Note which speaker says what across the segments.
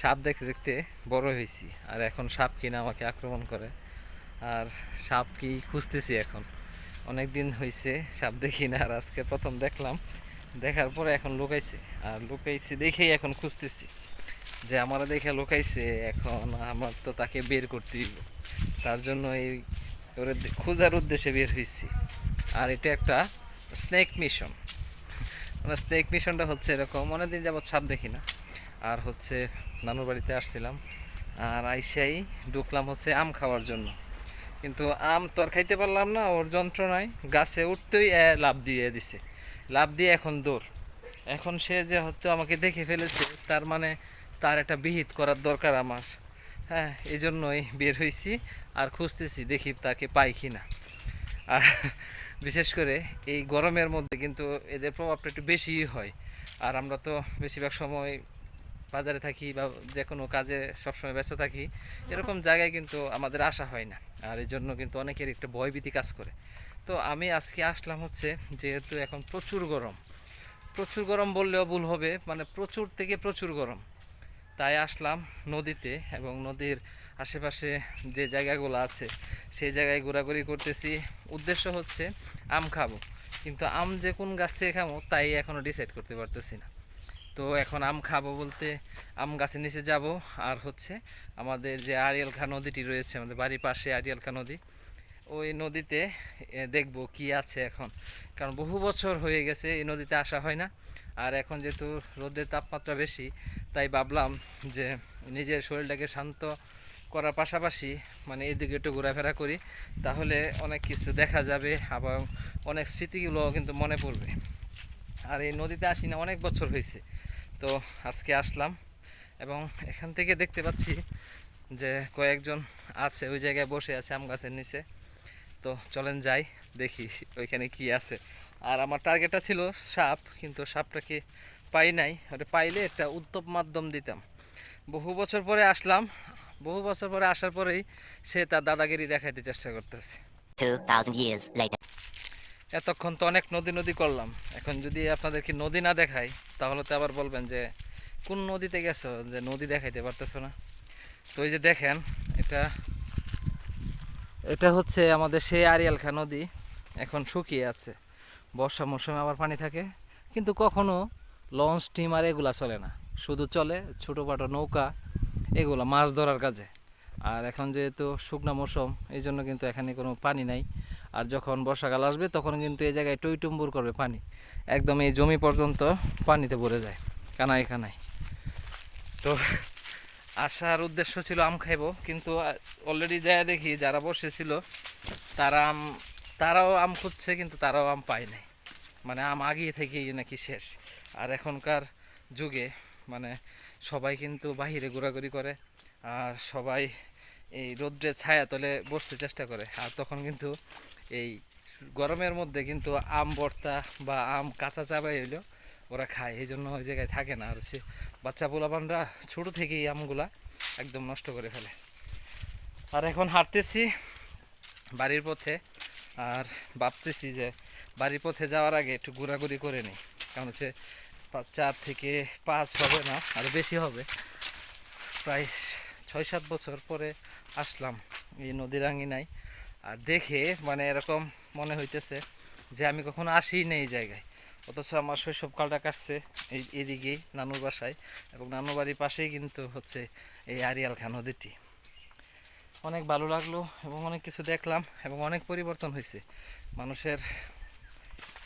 Speaker 1: সাপ দেখতে দেখতে বড় হয়েছি। আর এখন সাপ কিনা আমাকে আক্রমণ করে। আর সাপ কি খুঁজতেছি এখন? অনেক দিন হয়েছে সাপ দেখি না, আর আজকে প্রথম দেখলাম। দেখার পরে এখন লুকাইছে। আর লুকাইছে দেখেই এখন খুঁজতেছি। যে আমার দেখে লুকাইছে, এখন আমার তো তাকে বের করতে দিব তার জন্য এই ওরে খোঁজার উদ্দেশ্যে বের হয়েছি আর এটা একটা স্নেক মিশন মানে স্নেক মিশনটা হচ্ছে এরকম, অনেকদিন যাবত সাপ দেখি না। আর হচ্ছে নানুর বাড়িতে আসছিলাম, আর আইসাই ঢুকলাম হচ্ছে আম খাওয়ার জন্য। কিন্তু আম তো আর খাইতে পারলাম না, ওর যন্ত্রণায় গাছে উঠতেই লাভ দিয়ে দিছে। লাভ দিয়ে এখন দৌড়। এখন সে যে হয়তো আমাকে দেখে ফেলেছে, তার মানে তার একটা বিহিত করার দরকার আমার। হ্যাঁ এই জন্যই বের হয়েছি আর খুঁজতেছি, দেখি তাকে পাই কি না আর বিশেষ করে এই গরমের মধ্যে কিন্তু এদের প্রভাবটা একটু বেশিই হয়। আর আমরা তো বেশিরভাগ সময় বাজারে থাকি বা যে কোনো কাজে সবসময় ব্যস্ত থাকি, এরকম জায়গায় কিন্তু আমাদের আসা হয় না। আর এই জন্য কিন্তু অনেকের একটা ভয়ভীতি কাজ করে। তো আমি আজকে আসলাম হচ্ছে যেহেতু এখন প্রচুর গরম। প্রচুর গরম বললেও ভুল হবে মানে প্রচুর থেকে প্রচুর গরম। তাই আসলাম নদীতে এবং নদীর আশেপাশে যে জায়গাগুলো আছে, সেই জায়গায় ঘোরাঘুরি করতেছি। উদ্দেশ্য হচ্ছে আম খাব। কিন্তু আম যে কোন গাছ থেকে খাব তাই এখনও ডিসাইড করতে পারতেছি না। তো এখন আম খাব বলতে আম গাছের নিচে যাব। আর হচ্ছে আমাদের যে আরিয়াল খা নদীটি রয়েছে, আমাদের বাড়ির পাশে আরিয়াল খা নদী, ওই নদীতে দেখব কি আছে এখন। কারণ বহু বছর হয়ে গেছে এই নদীতে আসা হয় না। আর এখন যেহেতু রোদের তাপমাত্রা বেশি, তাই ভাবলাম যে নিজের শরীরটাকে শান্ত করার পাশাপাশি মানে এদিকে একটু ঘোরাফেরা করি, তাহলে অনেক কিছু দেখা যাবে এবং অনেক স্মৃতিগুলো কিন্তু মনে পড়বে। আর এই নদীতে আসি না, অনেক বছর হয়েছে। তো আজকে আসলাম এবং এখান থেকে দেখতে পাচ্ছি যে কয়েকজন আছে ওই জায়গায় বসে আছে আম গাছের নিচে। তো চলেন যাই দেখি ওইখানে কি আছে। আর আমার টার্গেটটা ছিল সাপ কিন্তু সাপটাকে পাই নাই। ওটা পাইলে একটা উত্তপ মাধ্যম দিতাম। বহু বছর পরে আসলাম। বহু বছর পরে আসার পরেই সে তার দাদাগিরি দেখাইতে চেষ্টা করতেছে।
Speaker 2: 2,000 years later.
Speaker 1: এতক্ষণ তো অনেক নদী নদী করলাম। এখন যদি আপনাদেরকে নদী না দেখাই, তাহলে তো আবার বলবেন যে, কোন নদীতে গেছো? যে নদী দেখাইতে পারতেছো না। তো এই যে দেখেন, এটা এটা হচ্ছে আমাদের সেই আরিয়াল খা নদী। এখন শুকিয়ে আছে। বর্ষা মৌসুমে আবার পানি থাকে। কিন্তু কখনো লঞ্চ স্টিমার এগুলা চলে না। শুধু চলে ছোটোখাটো নৌকা, এগুলো মাছ ধরার কাজে। আর এখন যেহেতু শুকনা মৌসুম এই জন্য কিন্তু এখানে কোনো পানি নাই। আর যখন বর্ষাকাল আসবে, তখন কিন্তু এই জায়গায় টইটুম্বুর করবে পানি। একদম এই জমি পর্যন্ত পানিতে ভরে যায় কানাই কানাই তো আসার উদ্দেশ্য ছিল আম খাইবো, কিন্তু অলরেডি যায় দেখি যারা বসেছিল তারা আম, তারাও আম খুঁজছে, কিন্তু তারাও আম পায় নাই। মানে আম আগিয়ে থেকেই নাকি শেষ। আর এখনকার যুগে মানে সবাই কিন্তু বাহিরে ঘোরাঘুরি করে, আর সবাই এই রৌদ্রের ছায়া তলে বসতে চেষ্টা করে। আর তখন কিন্তু এই গরমের মধ্যে কিন্তু আম ভর্তা বা আম কাঁচা চাবাই হইল, ওরা খায়। এই জন্য ওই জায়গায় থাকে না। আর হচ্ছে বাচ্চা পোলাপানরা ছোটো থেকেই আমগুলা একদম নষ্ট করে ফেলে। আর এখন হাঁটতেছি বাড়ির পথে। আর ভাবতেছি যে বাড়ির পথে যাওয়ার আগে একটু ঘোরাঘুরি করে নিই। কারণ হচ্ছে চার থেকে পাঁচ হবে না আরও বেশি হবে। প্রায় ছয় সাত বছর পরে আসলাম এই নদীর আঙিনায়। আর দেখে মানে এরকম মনে হইতেছে যে আমি কখনো আসি না এই জায়গায়। অথচ আমার শৈশবকালটা কাটছে এই এদিকেই নানুর বাসায় এবং নানুর বাড়ির পাশেই কিন্তু হচ্ছে এই আরিয়াল খা নদীটি। অনেক ভালো লাগল এবং অনেক কিছু দেখলাম এবং অনেক পরিবর্তন হয়েছে মানুষের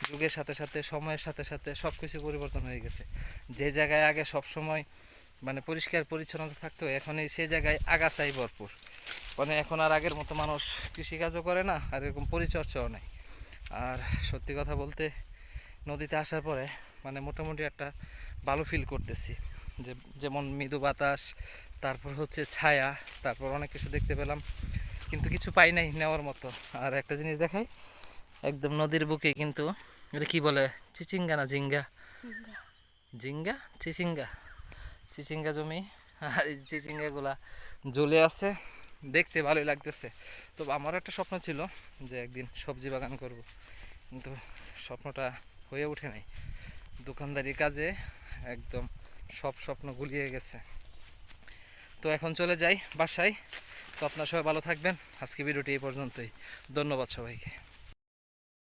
Speaker 1: যুগের সাথে সাথে, সময়ের সাথে সাথে সব কিছু পরিবর্তন হয়ে গেছে। যে জায়গায় আগে সব সময় মানে পরিষ্কার পরিচ্ছন্নতা থাকতো এখন এই সেই জায়গায় আগাছাই ভরপুর। মানে এখন আর আগের মতো মানুষ কৃষিকাজও করে না আর এরকম পরিচর্যাও নেই। আর সত্যি কথা বলতে নদীতে আসার পরে মানে মোটামুটি একটা ভালো ফিল করতেছি। যে যেমন মৃদু বাতাস তারপর হচ্ছে ছায়া তারপর অনেক কিছু দেখতে পেলাম। কিন্তু কিছু পাই নাই নেওয়ার মতো। আর একটা জিনিস দেখাই একদম নদীর বুকে কিন্তু এটা কি বলে? চিচিঙ্গা না জিঙ্গা জিঙ্গা চিচিঙ্গা। চিচিঙ্গা জমি, আর এই চিচিঙ্গাগুলা জ্বলে আছে। দেখতে ভালোই লাগতেছে। তো আমার একটা স্বপ্ন ছিল যে একদিন সবজি বাগান করব। কিন্তু স্বপ্নটা হয়ে ওঠে নাই। দোকানদারি কাজে একদম সব স্বপ্ন গুলিয়ে গেছে। তো এখন চলে যাই বাসায়। তো আপনারা সবাই ভালো থাকবেন। আজকে ভিডিওটি এই পর্যন্তই। ধন্যবাদ সবাইকে।